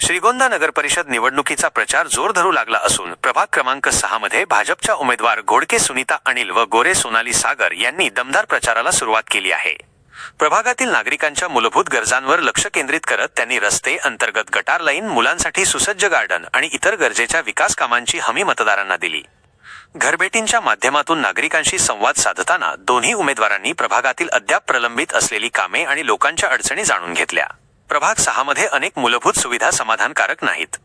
श्रीगोंदा नगर परिषद निवडणुकीचा प्रचार जोर धरू लागला असून प्रभाग क्रमांक सहा मध्ये भाजपच्या उमेदवार घोडके सुनीता अनिल व गोरे सोनाली सागर यांनी दमदार प्रचाराला सुरुवात केली आहे. प्रभागातील नागरिकांच्या मूलभूत गरजांवर लक्ष केंद्रित करत त्यांनी रस्ते अंतर्गत गटार लाईन मुलांसाठी सुसज्ज गार्डन आणि इतर गरजेच्या विकास कामांची हमी मतदारांना दिली. घरभेटींच्या माध्यमातून नागरिकांशी संवाद साधताना दोन्ही उमेदवारांनी प्रभागातील अद्याप प्रलंबित असलेली कामे आणि लोकांच्या अडचणी जाणून घेतल्या. प्रभाग सहामध्ये अनेक मूलभूत सुविधा समाधानकारक नाहीत.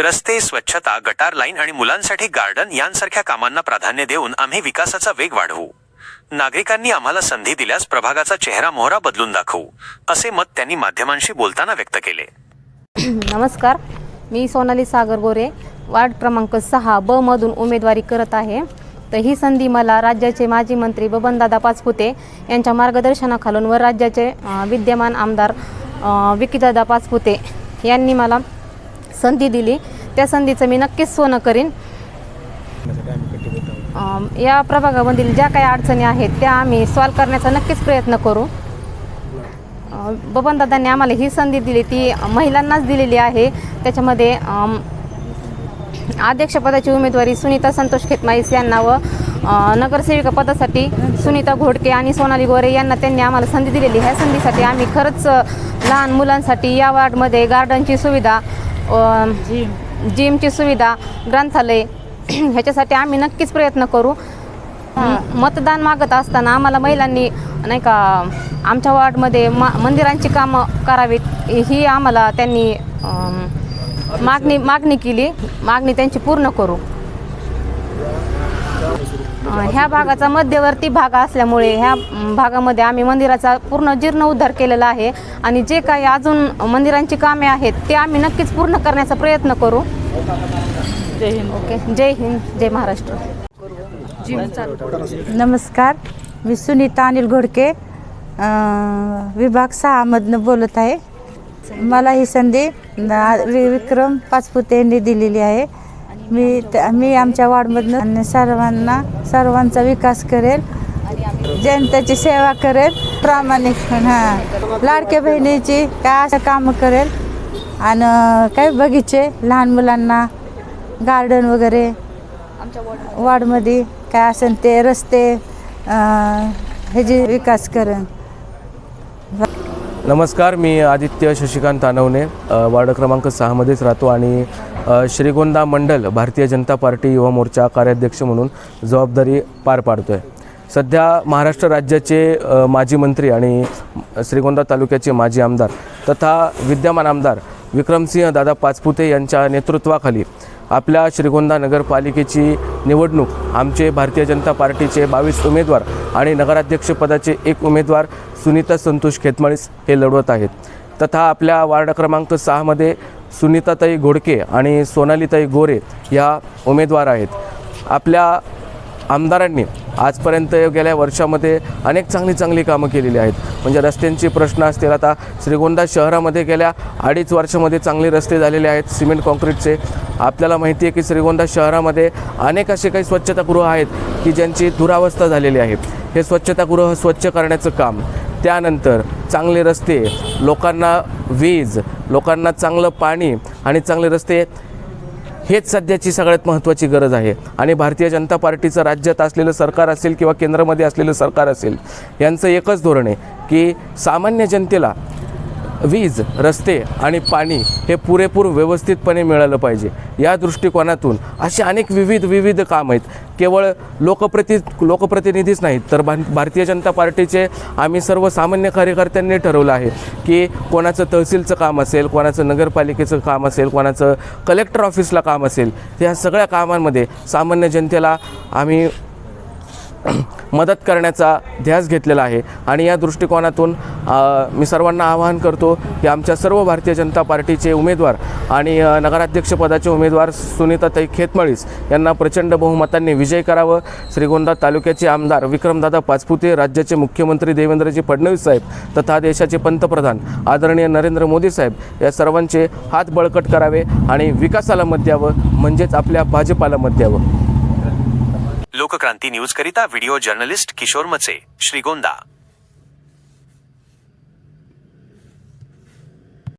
रस्ते स्वच्छता गटार लाईन आणि मुलांसाठी गार्डन यांसारख्या कामांना प्राधान्य देऊन आम्ही विकासाचा वेग वाढवू. नागरिकांनी आम्हाला संधी दिल्यास प्रभागाचा चेहरा मोहरा बदलून दाखवू असे मत त्यांनी माध्यमांशी बोलताना व्यक्त केले. नमस्कार. मी सोनाली सागर गोरे. वार्ड क्रमांक सहा ब मधून उमेदवारी करत आहे. तर ही संधी मला राज्याचे माजी मंत्री बबनदादा पाचपुते यांच्या मार्गदर्शनाखालून व राज्याचे विद्यमान आमदार विकीदादा पाचपुते यांनी मला संधी दिली. त्या संधीचं मी नक्कीच सोनं करीन. या प्रभागामधील ज्या काही अडचणी आहेत त्या आम्ही सॉल्व करण्याचा नक्कीच प्रयत्न करू. बबनदादांनी आम्हाला ही संधी दिली. ती महिलांनाच दिलेली आहे. त्याच्यामध्ये अध्यक्षपदाची उमेदवारी सुनीता संतोष खेतमाईस यांना व नगरसेविका पदासाठी सुनीता घोडके आणि सोनाली गोरे यांना त्यांनी आम्हाला संधी दिलेली ह्या संधीसाठी आम्ही खरंच लहान मुलांसाठी या वार्डमध्ये गार्डनची सुविधा जिमची सुविधा ग्रंथालय ह्याच्यासाठी आम्ही नक्कीच प्रयत्न करू. मतदान मागत असताना आम्हाला महिलांनी नाही का आमच्या वार्डमध्ये मा मंदिरांची कामं करावीत ही आम्हाला त्यांनी मागणी मागणी केली. मागणी त्यांची पूर्ण करू. ह्या भागाचा मध्यवर्ती भाग असल्यामुळे ह्या भागामध्ये आम्ही मंदिराचा पूर्ण जीर्णोद्धार केलेला आहे. आणि जे काही अजून मंदिरांची कामे आहेत ते आम्ही नक्कीच पूर्ण करण्याचा प्रयत्न करू. ओके. जय हिंद. जय महाराष्ट्र. नमस्कार. मी सुनीता अनिल घोडके विभाग सहामधनं बोलत आहे. मला ही संधी विक्रम पाचपुते यांनी दिलेली आहे. मी मी आमच्या वार्डमधनं सर्वांना सर्वांचा विकास करेल. जनतेची सेवा करेल. प्रामाणिक हां. लाडक्या बहिणीची काय असं कामं करेल. आणि काय बगीचे लहान मुलांना गार्डन वगैरे वार्डमध्ये काय असेल ते रस्ते ह्याची विकास करेन नमस्कार मी आदित्य शशिकांत तानवणे वार्ड क्रमांक सहामध्येच राहतो आणि श्रीगोंदा मंडल भारतीय जनता पार्टी युवा मोर्चा कार्याध्यक्ष म्हणून जबाबदारी पार पाडतो आहे सध्या महाराष्ट्र राज्याचे माजी मंत्री आणि श्रीगोंदा तालुक्याचे माजी आमदार तथा विद्यमान आमदार विक्रमसिंह दादा पाचपुते यांच्या नेतृत्वाखाली आपल्या श्रीगोंदा नगरपालिकेची निवडणूक आमचे भारतीय जनता पार्टीचे बावीस उमेदवार आणि नगराध्यक्षपदाचे एक उमेदवार सुनीता संतोष खेतमाळीस हे लढवत आहेत. तथा आपल्या वार्ड क्रमांक सहामध्ये सुनीताताई घोडके आणि सोनालीताई गोरे या उमेदवार आहेत. आपल्या आमदारांनी आजपर्यंत गेल्या वर्षामध्ये अनेक चांगली चांगली कामं केलेली आहेत. म्हणजे रस्त्यांचे प्रश्न असतील आता श्रीगोंदा शहरामध्ये गेल्या अडीच वर्षामध्ये चांगले रस्ते झालेले आहेत सिमेंट कॉन्क्रीटचे आपल्याला माहिती आहे की श्रीगोंदा शहरामध्ये अनेक असे काही स्वच्छतागृह आहेत की ज्यांची दुरावस्था झालेली आहे. हे स्वच्छतागृह स्वच्छ करण्याचं काम. त्यानंतर चांगले रस्ते लोकांना वीज लोकांना चांगलं पाणी आणि चांगले रस्ते हेच सध्याची सगळ्यात महत्त्वाची गरज आहे. आणि भारतीय जनता पार्टीचं राज्यात असलेलं सरकार असेल किंवा केंद्रामध्ये असलेलं सरकार असेल यांचं एकच धोरण आहे की सामान्य जनतेला वीज रस्ते आणि पाणी हे पुरेपूर व्यवस्थितपणे मिळालं पाहिजे. या दृष्टिकोनातून असे अनेक विविध विविध काम आहेत. केवळ लोकप्रति लोकप्रतिनिधीच नाहीत तर भा भारतीय जनता पार्टीचे आम्ही सर्वसामान्य कार्यकर्त्यांनी ठरवलं आहे की कोणाचं तहसीलचं काम असेल कोणाचं नगरपालिकेचं काम असेल कोणाचं कलेक्टर ऑफिसला काम असेल ह्या सगळ्या कामांमध्ये सामान्य जनतेला आम्ही मदत करण्याचा ध्यास घेतलेला आहे. आणि या दृष्टिकोनातून मी सर्वांना आवाहन करतो की आमच्या सर्व भारतीय जनता पार्टीचे उमेदवार आणि नगराध्यक्षपदाचे उमेदवार सुनीताताई खेतमळीस यांना प्रचंड बहुमतांनी विजय करावं. श्रीगोंदा तालुक्याचे आमदार विक्रमदादा पाचपुते राज्याचे मुख्यमंत्री देवेंद्रजी फडणवीस साहेब तथा देशाचे पंतप्रधान आदरणीय नरेंद्र मोदी साहेब या सर्वांचे हात बळकट करावे आणि विकासाला मत द्यावं म्हणजेच आपल्या भाजपाला मत द्यावं. लोकक्रांती न्यूज करिता व्हिडिओ जर्नलिस्ट किशोर मचे श्रीगोंदा.